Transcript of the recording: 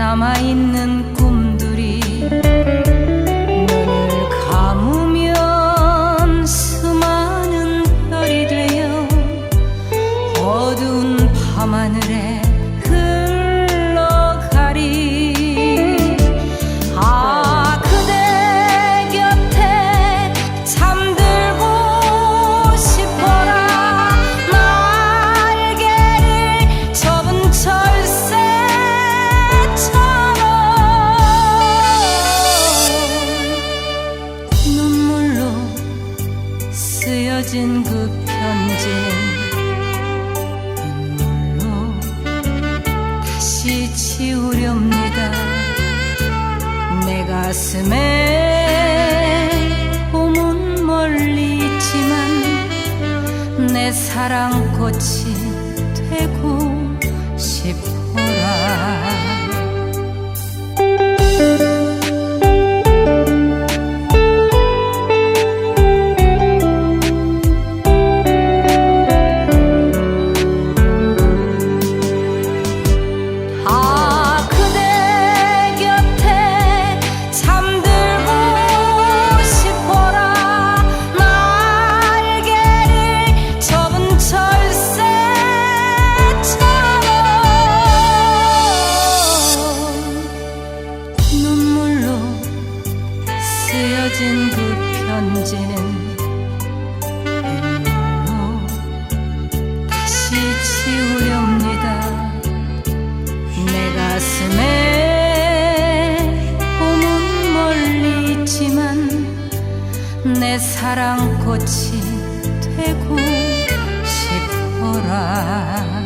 남아있는 쓰여진 그 편지는 눈물로 다시 지우렵니다. 내 가슴에 봄은 멀리 있지만 내 사랑 꽃이 되고 이제는 다시 치우렵니다. 내 가슴에 봄은 멀리 있지만 내 사랑꽃이 되고 싶어라.